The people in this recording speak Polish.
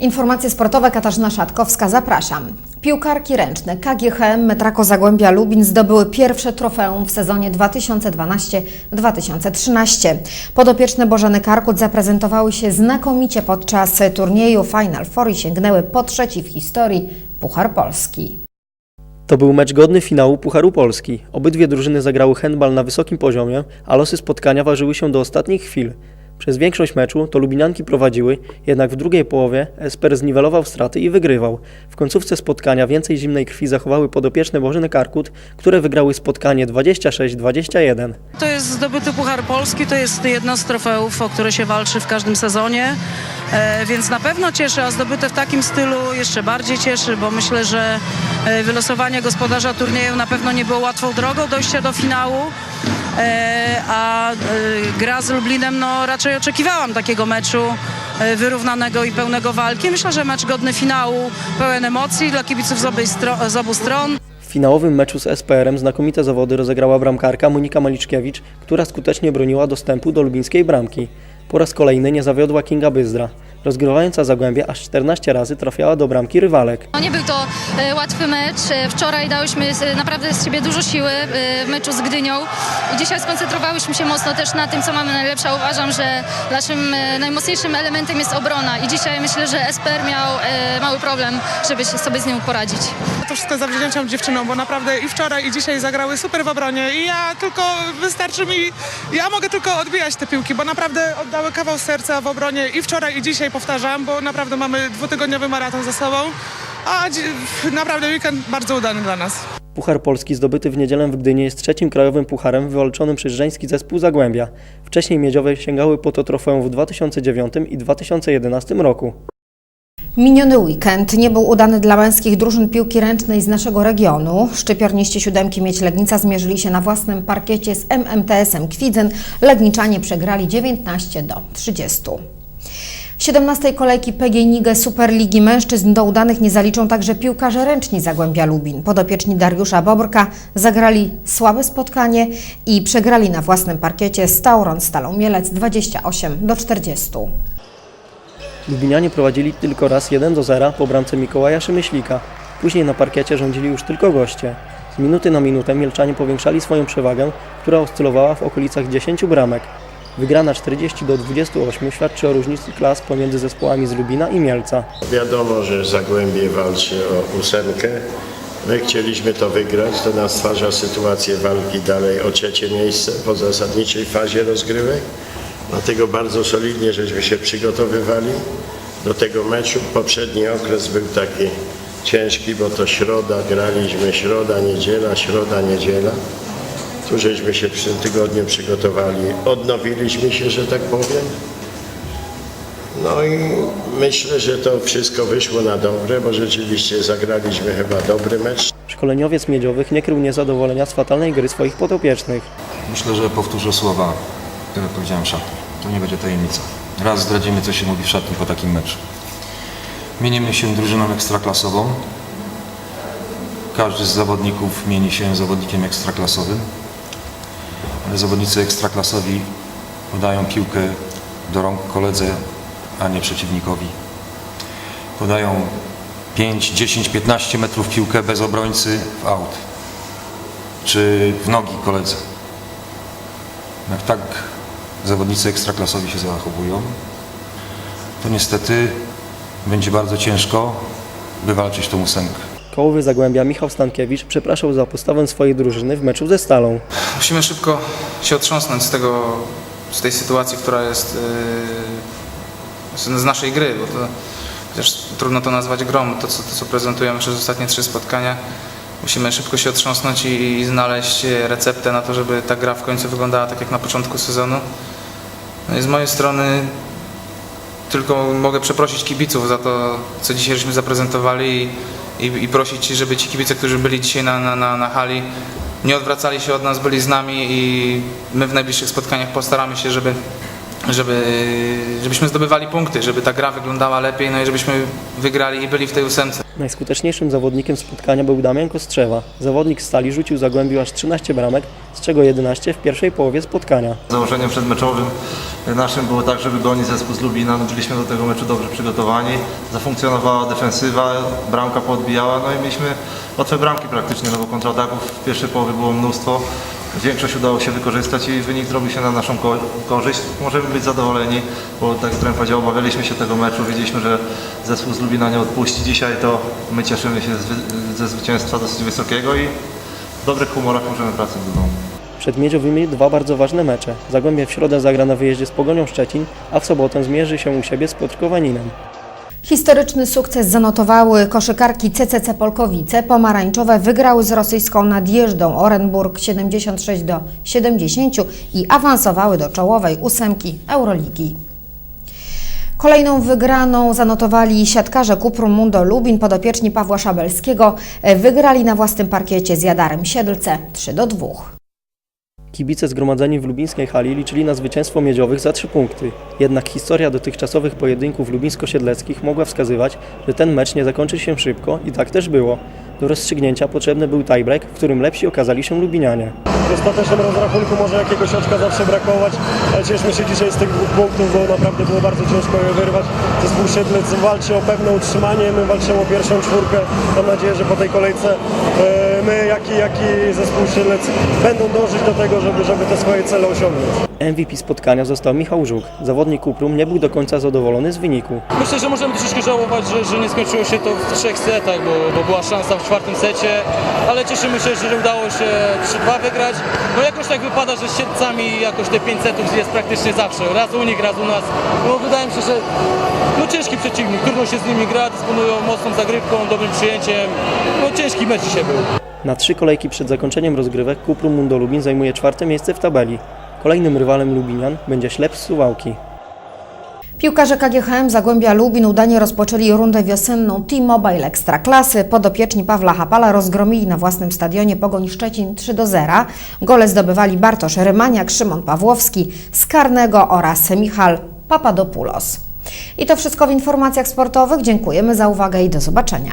Informacje sportowe Katarzyna Szatkowska, zapraszam. Piłkarki ręczne KGHM Metrako Zagłębia Lubin zdobyły pierwsze trofeum w sezonie 2012-2013. Podopieczne Bożeny Karkut zaprezentowały się znakomicie podczas turnieju Final Four i sięgnęły po trzeci w historii Puchar Polski. To był mecz godny finału Pucharu Polski. Obydwie drużyny zagrały handbal na wysokim poziomie, a losy spotkania ważyły się do ostatnich chwil. Przez większość meczu to Lubinianki prowadziły, jednak w drugiej połowie Esper zniwelował straty i wygrywał. W końcówce spotkania więcej zimnej krwi zachowały podopieczne Bożyny Karkut, które wygrały spotkanie 26-21. To jest zdobyty Puchar Polski, to jest jedno z trofeów, o które się walczy w każdym sezonie, e, więc na pewno cieszy, a zdobyte w takim stylu jeszcze bardziej cieszy, bo myślę, że e, wylosowanie gospodarza turnieju na pewno nie było łatwą drogą dojścia do finału, a e, gra z Lublinem, no raczej oczekiwałam takiego meczu e, wyrównanego i pełnego walki. Myślę, że mecz godny finału, pełen emocji dla kibiców z, z obu stron. W finałowym meczu z SPR-em znakomite zawody rozegrała bramkarka Monika Maliczkiewicz, która skutecznie broniła dostępu do lubińskiej bramki. Po raz kolejny nie zawiodła Kinga Byzdra. Rozgrywająca Zagłębie aż 14 razy trafiała do bramki rywalek. No nie był to e, łatwy mecz. E, Wczoraj dałyśmy e, naprawdę z siebie dużo siły e, w meczu z Gdynią i dzisiaj skoncentrowałyśmy się mocno też na tym, co mamy najlepsze. Uważam, że naszym e, najmocniejszym elementem jest obrona i dzisiaj myślę, że SPR miał e, mały problem, żeby się sobie z nią poradzić. To wszystko zawdzięczam dziewczynom, bo naprawdę i wczoraj, i dzisiaj zagrały super w obronie i ja tylko, wystarczy mi, ja mogę tylko odbijać te piłki, bo naprawdę oddały kawał serca w obronie i wczoraj, i dzisiaj powtarzam, bo naprawdę mamy dwutygodniowy maraton ze sobą, a naprawdę weekend bardzo udany dla nas. Puchar Polski zdobyty w niedzielę w Gdyni jest trzecim krajowym pucharem wywalczonym przez żeński zespół Zagłębia. Wcześniej miedziowe sięgały po to trofeum w 2009 i 2011 roku. Miniony weekend nie był udany dla męskich drużyn piłki ręcznej z naszego regionu. Szczypiorniści siódemki Mieć Legnica zmierzyli się na własnym parkiecie z MMTS-em Kwidzyn. Legniczanie przegrali 19 do 30. 17 kolejki PGNiG Superligi Mężczyzn do udanych nie zaliczą także piłkarze ręczni Zagłębia Lubin. Podopieczni Dariusza Bobrka zagrali słabe spotkanie i przegrali na własnym parkiecie z Tauron Stalą Mielec 28 do 40. Lubinianie prowadzili tylko raz 1 do 0 po bramce Mikołaja Szymyślika. Później na parkiecie rządzili już tylko goście. Z minuty na minutę Mielczanie powiększali swoją przewagę, która oscylowała w okolicach 10 bramek. Wygrana 40 do 28 świadczy o różnicy klas pomiędzy zespołami z Lubina i Mielca. Wiadomo, że Zagłębie walczy o ósemkę. My chcieliśmy to wygrać, to nam stwarza sytuację walki dalej o trzecie miejsce po zasadniczej fazie rozgrywek. Dlatego bardzo solidnie żeśmy się przygotowywali do tego meczu. Poprzedni okres był taki ciężki, bo to środa, graliśmy środa, niedziela, środa, niedziela. Tu żeśmy się w tym tygodniu przygotowali, odnowiliśmy się, że tak powiem. No i myślę, że to wszystko wyszło na dobre, bo rzeczywiście zagraliśmy chyba dobry mecz. Szkoleniowiec miedziowych nie krył niezadowolenia z fatalnej gry swoich podopiecznych. Myślę, że powtórzę słowa, które powiedziałem w szatni. To nie będzie tajemnica. Raz zdradzimy, co się mówi w szatni po takim meczu. Mienimy się drużyną ekstraklasową. Każdy z zawodników mieni się zawodnikiem ekstraklasowym. Zawodnicy ekstraklasowi podają piłkę do rąk koledze, a nie przeciwnikowi. Podają 5, 10, 15 metrów piłkę bez obrońcy w aut czy w nogi koledze. Jak tak zawodnicy ekstraklasowi się zachowują, to niestety będzie bardzo ciężko wywalczyć tą ósemkę. Kołowy Zagłębia Michał Stankiewicz przepraszał za postawę swojej drużyny w meczu ze Stalą. Musimy szybko się otrząsnąć z tego, z tej sytuacji, która jest yy, z naszej gry, bo to chociaż trudno to nazwać grom, to co, to co prezentujemy przez ostatnie trzy spotkania. Musimy szybko się otrząsnąć i, i znaleźć receptę na to, żeby ta gra w końcu wyglądała tak jak na początku sezonu. No i z mojej strony tylko mogę przeprosić kibiców za to, co dzisiaj żeśmy zaprezentowali i, i, prosić, żeby ci kibice, którzy byli dzisiaj na, na, na, na hali, nie odwracali się od nas, byli z nami i my w najbliższych spotkaniach postaramy się, żeby, żeby, żebyśmy zdobywali punkty, żeby ta gra wyglądała lepiej, no i żebyśmy wygrali i byli w tej ósemce. Najskuteczniejszym zawodnikiem spotkania był Damian Kostrzewa. Zawodnik Stali rzucił Zagłębiu aż 13 bramek, z czego 11 w pierwszej połowie spotkania. Założeniem przedmeczowym naszym było tak, żeby gonić zespół z Lubina. No, byliśmy do tego meczu dobrze przygotowani. Zafunkcjonowała defensywa, bramka podbijała, no i mieliśmy łatwe bramki praktycznie, no bo kontrataków w pierwszej połowie było mnóstwo. Większość udało się wykorzystać i wynik zrobił się na naszą ko- korzyść. Możemy być zadowoleni, bo tak jak powiedział, obawialiśmy się tego meczu, wiedzieliśmy, że zespół z Lubina nie odpuści. Dzisiaj to my cieszymy się ze zwycięstwa dosyć wysokiego i w dobrych humorach możemy wracać do domu. Przed Miedziowymi dwa bardzo ważne mecze. Zagłębie w środę zagra na wyjeździe z Pogonią Szczecin, a w sobotę zmierzy się u siebie z Piotrkowaninem. Historyczny sukces zanotowały koszykarki CCC Polkowice. Pomarańczowe wygrały z rosyjską nadjeżdą Orenburg 76 do 70 i awansowały do czołowej ósemki Euroligi. Kolejną wygraną zanotowali siatkarze Kuprum Mundo Lubin, podopieczni Pawła Szabelskiego. Wygrali na własnym parkiecie z Jadarem Siedlce 3 do 2. Kibice zgromadzeni w lubińskiej hali liczyli na zwycięstwo miedziowych za trzy punkty. Jednak historia dotychczasowych pojedynków lubińsko-siedleckich mogła wskazywać, że ten mecz nie zakończy się szybko i tak też było. Do rozstrzygnięcia potrzebny był tiebreak, w którym lepsi okazali się Lubinianie. W ostatecznym rozrachunku może jakiegoś oczka zawsze brakować, ale cieszmy się dzisiaj z tych dwóch punktów, bo naprawdę było bardzo ciężko je wyrwać. Zespół Siedlec walczy o pewne utrzymanie, my walczymy o pierwszą czwórkę. Mam nadzieję, że po tej kolejce e, my, jak i, jak i zespół Siedlec będą dążyć do tego, żeby, żeby te swoje cele osiągnąć. MVP spotkania został Michał Żuk. Zawodnik Kuprum nie był do końca zadowolony z wyniku. Myślę, że możemy troszeczkę żałować, że, że nie skończyło się to w trzech setach, bo, bo była szansa w czwartym secie, ale cieszymy się, że udało się 3-2 wygrać. No jakoś tak wypada, że z siedcami jakoś te 5 setów jest praktycznie zawsze. Raz u nich, raz u nas. No wydaje mi się, że no ciężki przeciwnik, trudno się z nimi gra, dysponują mocną zagrywką, dobrym przyjęciem. No ciężki mecz dzisiaj był. Na trzy kolejki przed zakończeniem rozgrywek Kuprum Mundo Lubin zajmuje czwarte miejsce w tabeli. Kolejnym rywalem Lubinian będzie Ślep z Suwałki. Piłkarze KGHM Zagłębia Lubin udanie rozpoczęli rundę wiosenną T-Mobile Ekstraklasy. Podopieczni Pawła Hapala rozgromili na własnym stadionie Pogoń Szczecin 3 do 0. Gole zdobywali Bartosz Rymaniak, Szymon Pawłowski z karnego oraz Michal Papadopoulos. I to wszystko w informacjach sportowych. Dziękujemy za uwagę i do zobaczenia.